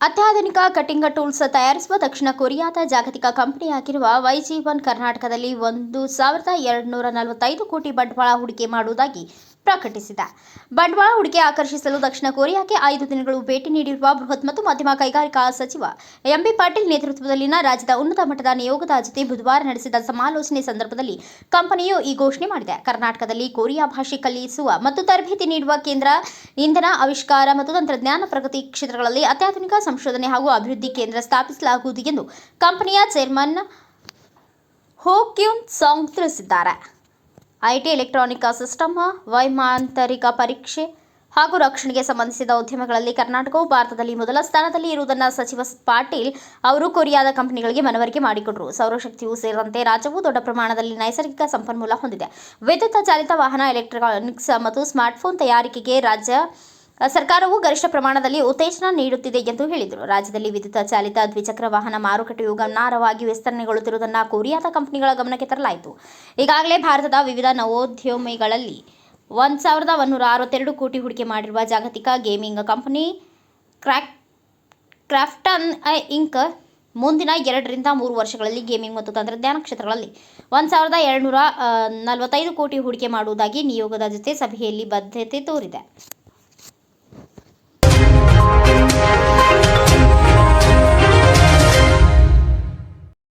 Electronic cutting tools ತಯಾರಿಸುವ ದಕ್ಷಿಣ ಕೊರಿಯಾದ ಜಾಗತಿಕ ಕಂಪನಿಯಾಗಿರುವ ವೈಜಿ ಒನ್ ಕರ್ನಾಟಕದಲ್ಲಿ ಒಂದು ಸಾವಿರದ ಎರಡುನೂರ ನಲವತ್ತೈದು ಕೋಟಿ ಬಂಡವಾಳ ಹೂಡಿಕೆ ಮಾಡುವುದಾಗಿ ಪ್ರಕಟಿಸಿದೆ. ಬಂಡವಾಳ ಹೂಡಿಕೆ ಆಕರ್ಷಿಸಲು ದಕ್ಷಿಣ ಕೊರಿಯಾಕ್ಕೆ ಐದು ದಿನಗಳು ಭೇಟಿ ನೀಡಿರುವ ಬೃಹತ್ ಮತ್ತು ಮಧ್ಯಮ ಕೈಗಾರಿಕಾ ಸಚಿವ ಎಂಬಿ ಪಾಟೀಲ್ ನೇತೃತ್ವದಲ್ಲಿನ ರಾಜ್ಯದ ಉನ್ನತ ಮಟ್ಟದ ನಿಯೋಗದ ಜೊತೆ ಬುಧವಾರ ನಡೆಸಿದ ಸಮಾಲೋಚನೆ ಸಂದರ್ಭದಲ್ಲಿ ಕಂಪನಿಯು ಈ ಘೋಷಣೆ ಮಾಡಿದೆ. ಕರ್ನಾಟಕದಲ್ಲಿ ಕೊರಿಯಾ ಭಾಷೆ ಕಲಿಸುವ ಮತ್ತು ತರಬೇತಿ ನೀಡುವ ಕೇಂದ್ರ ಇಂಧನ ಆವಿಷ್ಕಾರ ಮತ್ತು ತಂತ್ರಜ್ಞಾನ ಪ್ರಗತಿ ಕ್ಷೇತ್ರಗಳಲ್ಲಿ ಅತ್ಯಾಧುನಿಕ ಸಂಶೋಧನೆ ಹಾಗೂ ಅಭಿವೃದ್ಧಿ ಕೇಂದ್ರ ಸ್ಥಾಪಿಸಲಾಗುವುದು ಎಂದು ಕಂಪನಿಯ ಚೇರ್ಮನ್ ಹೋ ಕ್ಯೂನ್ ಸಾಂಗ್ ತಿಳಿಸಿದ್ದಾರೆ. ಐಟಿ ಎಲೆಕ್ಟ್ರಾನಿಕ್ ಸಿಸ್ಟಮ್, ವೈಮಾಂತರಿಕ ಪರೀಕ್ಷೆ ಹಾಗೂ ರಕ್ಷಣೆಗೆ ಸಂಬಂಧಿಸಿದ ಉದ್ಯಮಗಳಲ್ಲಿ ಕರ್ನಾಟಕವು ಭಾರತದಲ್ಲಿ ಮೊದಲ ಸ್ಥಾನದಲ್ಲಿ ಇರುವುದನ್ನು ಸಚಿವ ಪಾಟೀಲ್ ಅವರು ಕೊರಿಯಾದ ಕಂಪನಿಗಳಿಗೆ ಮನವರಿಕೆ ಮಾಡಿಕೊಟ್ಟರು ಸೌರಶಕ್ತಿಯೂ ಸೇರಿದಂತೆ ರಾಜ್ಯವು ದೊಡ್ಡ ಪ್ರಮಾಣದಲ್ಲಿ ನೈಸರ್ಗಿಕ ಸಂಪನ್ಮೂಲ ಹೊಂದಿದೆ. ವಿದ್ಯುತ್ ಚಾಲಿತ ವಾಹನ, ಎಲೆಕ್ಟ್ರಾನಿಕ್ಸ್ ಮತ್ತು ಸ್ಮಾರ್ಟ್ಫೋನ್ ತಯಾರಿಕೆಗೆ ರಾಜ್ಯ ಸರ್ಕಾರವು ಗರಿಷ್ಠ ಪ್ರಮಾಣದಲ್ಲಿ ಉತ್ತೇಜನ ನೀಡುತ್ತಿದೆ ಎಂದು ಹೇಳಿದರು. ರಾಜ್ಯದಲ್ಲಿ ವಿದ್ಯುತ್ ಚಾಲಿತ ದ್ವಿಚಕ್ರ ವಾಹನ ಮಾರುಕಟ್ಟೆಯು ಗಮನಾರ್ಹವಾಗಿ ವಿಸ್ತರಣೆಗೊಳ್ಳುತ್ತಿರುವುದನ್ನು ಕೊರಿಯಾದ ಕಂಪನಿಗಳ ಗಮನಕ್ಕೆ ತರಲಾಯಿತು. ಈಗಾಗಲೇ ಭಾರತದ ವಿವಿಧ ನವೋದ್ಯಮಿಗಳಲ್ಲಿ ಒಂದು ಸಾವಿರದ ಒಂದೂರ ಅರವತ್ತೆರಡು ಕೋಟಿ ಹೂಡಿಕೆ ಮಾಡಿರುವ ಜಾಗತಿಕ ಗೇಮಿಂಗ್ ಕಂಪನಿ ಕ್ರಾಕ್ ಕ್ರಾಫ್ಟನ್ ಇಂಕ್ ಮುಂದಿನ ಎರಡರಿಂದ ಮೂರು ವರ್ಷಗಳಲ್ಲಿ ಗೇಮಿಂಗ್ ಮತ್ತು ತಂತ್ರಜ್ಞಾನ ಕ್ಷೇತ್ರಗಳಲ್ಲಿ ಒಂದು ಸಾವಿರದ ಎರಡುನೂರ ನಲವತ್ತೈದು ಕೋಟಿ ಹೂಡಿಕೆ ಮಾಡುವುದಾಗಿ ನಿಯೋಗದ ಜೊತೆ ಸಭೆಯಲ್ಲಿ ಬದ್ಧತೆ ತೋರಿದೆ.